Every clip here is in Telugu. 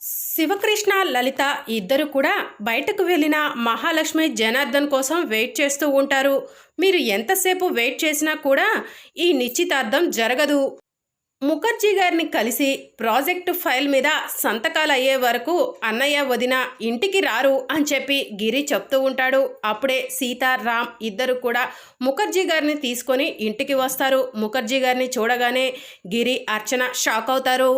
శివకృష్ణ లలిత ఇద్దరు కూడా బయటకు వెళ్ళిన మహాలక్ష్మి జనార్దన్ కోసం వెయిట్ చేస్తూ ఉంటారు. మీరు ఎంతసేపు వెయిట్ చేసినా కూడా ఈ నిశ్చితార్థం జరగదు. ముఖర్జీ గారిని కలిసి ప్రాజెక్టు ఫైల్ మీద సంతకాలు అయ్యే వరకు అన్నయ్య వదిన ఇంటికి రారు అని చెప్పి గిరి చెప్తూ ఉంటాడు. అప్పుడే సీత రామ్ ఇద్దరు కూడా ముఖర్జీ గారిని తీసుకొని ఇంటికి వస్తారు. ముఖర్జీ గారిని చూడగానే గిరి అర్చన షాక్ అవుతారు.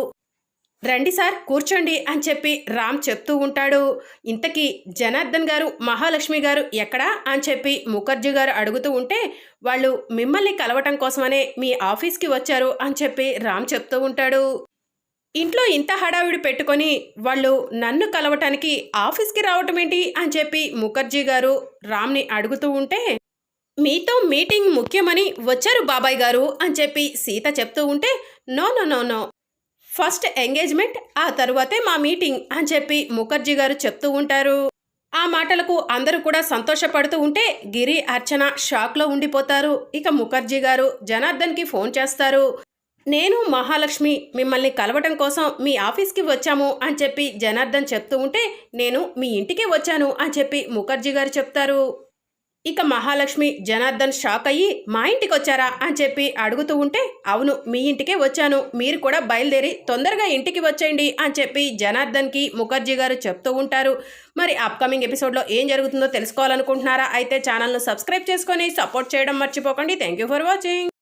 రండి సార్ కూర్చోండి అని చెప్పి రామ్ చెప్తూ ఉంటాడు. ఇంతకీ జనార్దన్ గారు మహాలక్ష్మి గారు ఎక్కడా అని చెప్పి ముఖర్జీ గారు అడుగుతూ ఉంటే వాళ్ళు మిమ్మల్ని కలవటం కోసమనే మీ ఆఫీస్కి వచ్చారు అని చెప్పి రామ్ చెప్తూ ఉంటాడు. ఇంట్లో ఇంత హడావిడి పెట్టుకొని వాళ్ళు నన్ను కలవటానికి ఆఫీస్కి రావటం ఏంటి అని చెప్పి ముఖర్జీ గారు రామ్ని అడుగుతూ ఉంటే మీతో మీటింగ్ ముఖ్యమని వచ్చారు బాబాయ్ గారు అని చెప్పి సీత చెప్తూ ఉంటే no no no no. First engagement ఆ తరువాతే మా మీటింగ్ అని చెప్పి ముఖర్జీ గారు చెప్తూ ఉంటారు. ఆ మాటలకు అందరూ కూడా సంతోషపడుతూ ఉంటే గిరి అర్చన షాక్లో ఉండిపోతారు. ఇక ముఖర్జీ గారు జనార్దన్కి ఫోన్ చేస్తారు. నేను మహాలక్ష్మి మిమ్మల్ని కలవటం కోసం మీ ఆఫీస్కి వచ్చాము అని చెప్పి జనార్దన్ చెప్తూ ఉంటే నేను మీ ఇంటికే వచ్చాను అని చెప్పి ముఖర్జీ గారు చెప్తారు. ఇక మహాలక్ష్మి జనార్దన్ షాక్ అయ్యి మా ఇంటికి వచ్చారా అని చెప్పి అడుగుతూ ఉంటే అవును మీ ఇంటికే వచ్చాను. మీరు కూడా బయలుదేరి తొందరగా ఇంటికి వచ్చేయండి అని చెప్పి జనార్దన్కి ముఖర్జీ గారు చెప్తూ ఉంటారు. మరి అప్కమింగ్ ఎపిసోడ్లో ఏం జరుగుతుందో తెలుసుకోవాలనుకుంటున్నారా? అయితే ఛానల్ను సబ్స్క్రైబ్ చేసుకొని సపోర్ట్ చేయడం మర్చిపోకండి. Thank you for watching.